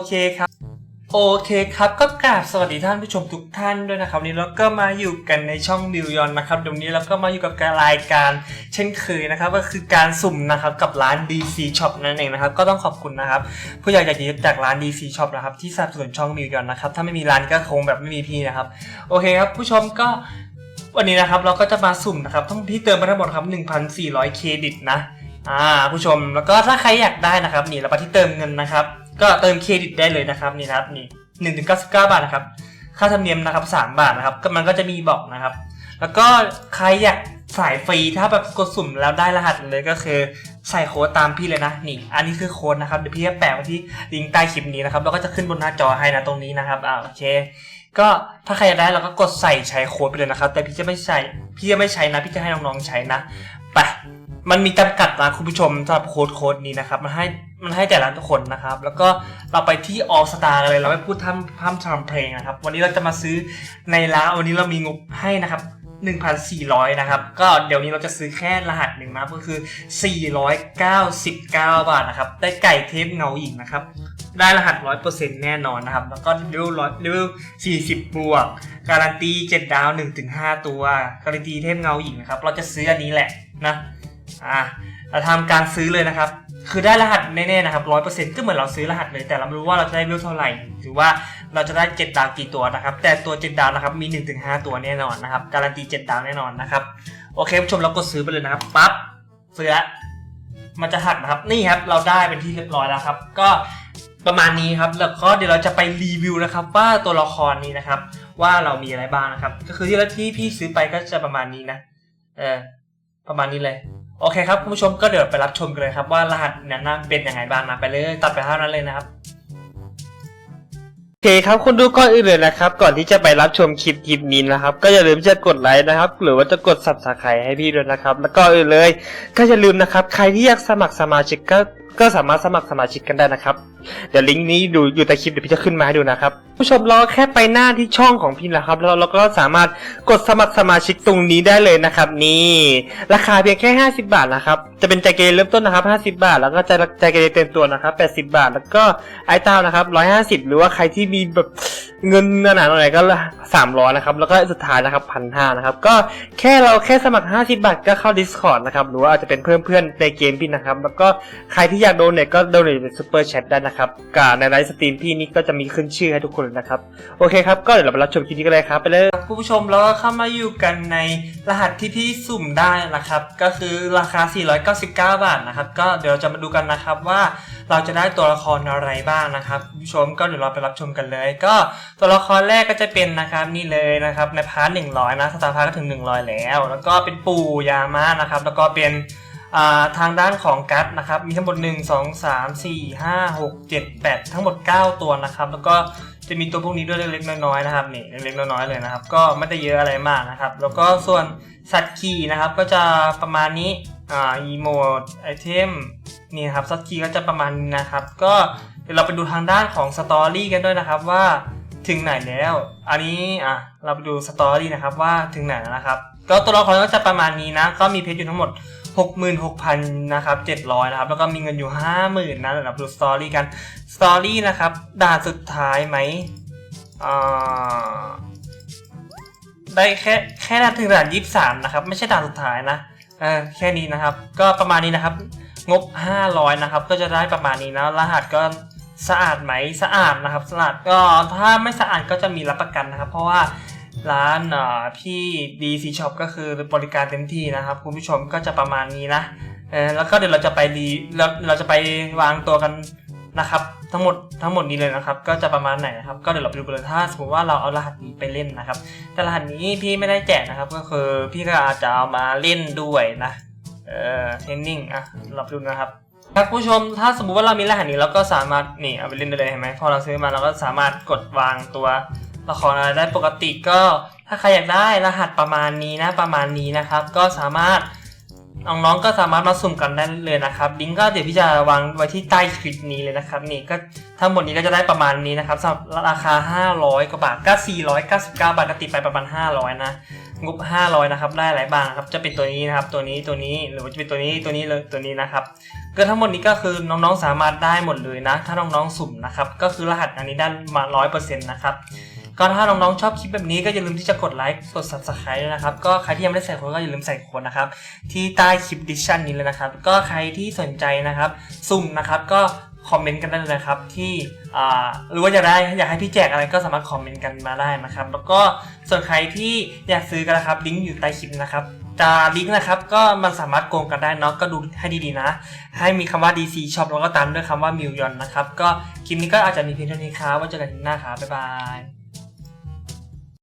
โอเคครับโอเคครับก็กราบสวัสดีท่านผู้ชมทุกท่านด้วยนะครับวันนี้เราก็มาอยู่กันในช่องบิวยอนนะครับเดี๋ยวนี้เราก็มาอยู่กับรายการเช่นเคยนะครับก็คือการสุ่มนะครับกับร้าน DC Shop นั่นเองนะครับก็ต้องขอบคุณนะครับผู้ใหญ่จดีจากร้าน DC Shop นะครับที่สนับสนุนช่องบิวยอนนะครับถ้าไม่มีร้านก็คงแบบไม่มีพี่นะครับโอเคครับผู้ชมก็วันนี้นะครับเราก็จะมาสุ่มนะครับทั้งที่เติมมาทั้งหมดครับ1,400เครดิตนะอ่าผู้ชมแล้วก็ถ้าใครอยากได้นะครับนี่เราไปที่เติมเงินนะครับ ก็เติมเครดิตได้เลยนะครับนี่นะครับนี่หนึ่งถึงเก้าสิบเก้าบาทนะครับ ค่าธรรมเนียมนะครับสามบาทนะครับก็มันก็จะมีบอกนะครับ แล้วก็ใครอยากสายฟรีถ้าแบบกดสุ่มแล้วได้รหัสเลยก็คือใส่โค้ดตามพี่เลยนะนี่ อันนี้คือโค้ดนะครับเดี๋ยวพี่จะแปะไว้ที่ลิงก์ใต้คลิปนี้นะครับแล้วก็จะขึ้นบนหน้าจอให้นะตรงนี้นะครับอ่าโอเค ก็ถ้าใครอยากได้เราก็กดใส่ใช้โค้ดไปเลยนะครับ แต่พี่จะไม่ใส่พี่จะไม่ใช้นะ พี่จะให้น้องๆใช้นะไป มันมีจำกัดนะคุณผู้ชมสำหรับโค้ดโค้ดนี้นะครับ มันให้มันให้แต่ละทุกคนนะครับ แล้วก็เราไปที่ All Star กันเลยเราไม่พูดท่ำพร่ำทำเพลงนะครับ วันนี้เราจะมาซื้อในร้านวันนี้เรามีงบให้นะครับ 1,400 นะครับ ก็เดี๋ยวนี้เราจะซื้อแค่รหัสหนึ่งนะครับก็คือ 499 บาทนะครับ ได้ไก่เทปเงาหญิงนะครับ ได้รหัส 100%แน่นอนนะครับ แล้วก็เลเวลร้อยเลเวล40 บวก การันตี 7 ดาว 1-5 ตัว การันตีเทพเงาหญิงนะครับ เราจะซื้ออันนี้แหละนะ อ่าเราทำการซื้อเลยนะครับ คือได้รหัสแน่ๆนะครับ100%ก็เหมือนเราซื้อรหัสเลย แต่เราไม่รู้ว่าเราจะได้เวลเท่าไหร่หรือว่าเราจะได้7ดาวกี่ตัวนะครับ แต่ตัว7ดาวนะครับมี1-5ตัวแน่นอนนะครับ การันตี7ดาวแน่นอนนะครับ โอเคผู้ชมเรากดซื้อไปเลยนะครับ ปั๊บซื้อละมันจะหักนะครับ นี่ครับเราได้เป็นที่เรียบร้อยแล้วครับ ก็ประมาณนี้ครับ แล้วก็เดี๋ยวเราจะไปรีวิวนะครับ ว่าตัวละครนี้นะครับ ว่าเรามีอะไรบ้างนะครับ ก็คือที่ที่พี่ซื้อไปก็จะประมาณนี้นะ เออประมาณนี้เลย โอเคครับคุณผู้ชมก็เดี๋ยวไปรับชมกันเลยครับว่ารหัสนั้นนะเป็นยังไงบ้างนะไปเลยตัดไปเท่านั้นเลยนะครับโอเคครับคุณดูก่อนอื่นเลยนะครับ ก่อนที่จะไปรับชมคลิปคลิปนี้นะครับ ก็อย่าลืมจะกดไลค์นะครับ หรือว่าจะกด subscribe ให้พี่ด้วยนะครับ แล้วก็อื่นเลย ก็อย่าลืมนะครับ ใครที่อยากสมัครสมาชิกก็ ก็สามารถสมัครสมาชิกกันได้นะครับ เดี๋ยวลิงก์นี้ดูอยู่ใต้คลิปเดี๋ยวพี่จะขึ้นมาให้ดูนะครับ ผู้ชมรอแค่ไปหน้าที่ช่องของพี่นะครับ แล้วเราก็สามารถกดสมัครสมาชิกตรงนี้ได้เลยนะครับ นี่ ราคาเพียงแค่ 50 บาทนะครับ จะเป็นใจเกเรเริ่มต้นนะครับ 50 บาท แล้วก็ใจใจเกเรเต็มตัวนะครับ 80 บาท แล้วก็ไอต้านะครับ 150 หรือว่าใครที่มีแบบเงินหนาๆหน่อยก็300นะครับ แล้วก็สุดท้ายนะครับพันห้านะครับ ก็แค่เราแค่สมัคร 50 บาทก็เข้า Discord นะครับ หรือว่าอาจจะเป็นเพื่อนเพื่อนๆในเกมพี่นะครับ แล้วก็ใครที่อยากโดนเนี่ยก็โดนในซูเปอร์แชทได้นะครับกับในไลฟ์สตรีมพี่นี้ก็จะมีขึ้นชื่อให้ทุกคนนะครับ โอเคครับ ก็เดี๋ยวเราไปรับชมคลิปนี้กันเลยครับ ไปเลยคุณผู้ชมแล้วก็เข้ามาอยู่กันในรหัสที่พี่สุ่มได้นะครับ ก็คือราคา 499 บาทนะครับ ก็เดี๋ยวเราจะมาดูกันนะครับว่าเราจะได้ตัวละครอะไรบ้างนะครับคุณผู้ชมก็เดี๋ยวเราไปรับชมกันเลย ก็ตัวละครแรกก็จะเป็นนะครับนี่เลยนะครับในพาร์ท100 นะสตาร์พาร์ทก็ถึง 100 แล้ว แล้วก็เป็นปู่ยามานะครับ แล้วก็เป็น ทางด้านของกัตนะครับมีทั้งหมด 1 2 3 4 5 6 7 8 ทั้งหมด 9 ตัวนะครับ แล้วก็จะมีตัวพวกนี้ด้วยเล็กๆน้อยๆนะครับนี่เล็กๆน้อยๆเลยนะครับ ก็ไม่ได้เยอะอะไรมากนะครับ แล้วก็ส่วนสัตว์ขี่นะครับก็จะประมาณนี้อ่าอีโมดไอเทมนี่ครับสัตว์ขี่ก็จะประมาณนี้นะครับ ก็เดี๋ยวเราไปดูทางด้านของสตอรี่กันด้วยนะครับว่าถึงไหนแล้ว อันนี้อะเราไปดูสตอรี่นะครับว่าถึงไหนแล้วนะครับ ก็ตัวละครก็จะประมาณนี้นะก็มีเพชรอยู่ทั้งหมด 66,000นะครับ700นะครับแล้วก็มีเงินอยู่ 50,000นะเดี๋ยวเราไปดูสตอรี่กันสตอรี่นะครับด่านสุดท้ายไหมอ่าได้แค่แค่ด่านถึงด่าน 23 นะครับ ไม่ใช่ด่านสุดท้ายนะเออแค่นี้นะครับ ก็ประมาณนี้นะครับ งบ 500 นะครับ ก็จะได้ประมาณนี้นะรหัสก็สะอาดไหมสะอาดนะครับสะอาดก็ถ้าไม่สะอาดก็จะมีรับประกันนะครับ เพราะว่า ร้านพี่ดีซีช็อปก็คือบริการเต็มที่นะครับ คุณผู้ชมก็จะประมาณนี้นะเออแล้วก็เดี๋ยวเราจะไปรีเราเราจะไปวางตัวกันนะครับ ทั้งหมดทั้งหมดนี้เลยนะครับ ก็จะประมาณไหนนะครับ ก็เดี๋ยวเราไปดูกันเลยถ้าสมมติว่าเราเอารหัสนี้ไปเล่นนะครับ แต่รหัสนี้พี่ไม่ได้แจกนะครับ ก็คือพี่ก็อาจจะเอามาเล่นด้วยนะเออเทรนนิ่งอะเราไปดูนะครับครับผู้ชมถ้าสมมุติว่าเรามีรหัสนี้เราก็สามารถนี่เอาไปเล่นได้เลยเห็นไหมพอเราซื้อมาเราก็สามารถกดวางตัว ละครอะไรได้ปกติก็ถ้าใครอยากได้รหัสประมาณนี้นะประมาณนี้นะครับ ก็สามารถน้องๆก็สามารถมาสุ่มกันได้เลยนะครับลิงก์ก็เดี๋ยวพี่จะวางไว้ที่ใต้คลิปนี้เลยนะครับนี่ก็ทั้งหมดนี้ก็จะได้ประมาณนี้นะครับสำหรับราคา 500กว่าบาทก็499 บาทก็ติดไปประมาณ 500 นะงบ 500 นะครับ ได้หลายบางนะครับ จะเป็นตัวนี้นะครับ ตัวนี้ตัวนี้หรือว่าจะเป็นตัวนี้ตัวนี้เลยตัวนี้นะครับ ก็ทั้งหมดนี้ก็คือน้องๆสามารถได้หมดเลยนะ ถ้าน้องๆสุ่มนะครับ ก็คือรหัสอันนี้ได้มา 100%นะครับ ก็ถ้าน้องๆชอบคลิปแบบนี้ก็อย่าลืมที่จะกดไลค์กด subscribe ด้วยนะครับ ก็ใครที่ยังไม่ได้ใส่โค้ดก็อย่าลืมใส่โค้ดนะครับ ที่ใต้คลิปดิชั่นนี้เลยนะครับ ก็ใครที่สนใจนะครับสุ่มนะครับก็คอมเมนต์กันได้เลยนะครับที่อ่าหรือว่าอยากได้อยากให้พี่แจกอะไรก็สามารถคอมเมนต์กันมาได้นะครับ แล้วก็ส่วนใครที่อยากซื้อกันนะครับลิงก์อยู่ใต้คลิปนะครับจะลิงก์นะครับก็มันสามารถโกงกันได้เนาะก็ดูให้ดีๆนะ ให้มีคำว่า DC Shop แล้วก็ตามด้วยคำว่ามิวยอนนะครับ ก็คลิปนี้ก็อาจจะมีเพียงเท่านี้ครับไว่าเจอกันหน้าครับบ๊ายบาย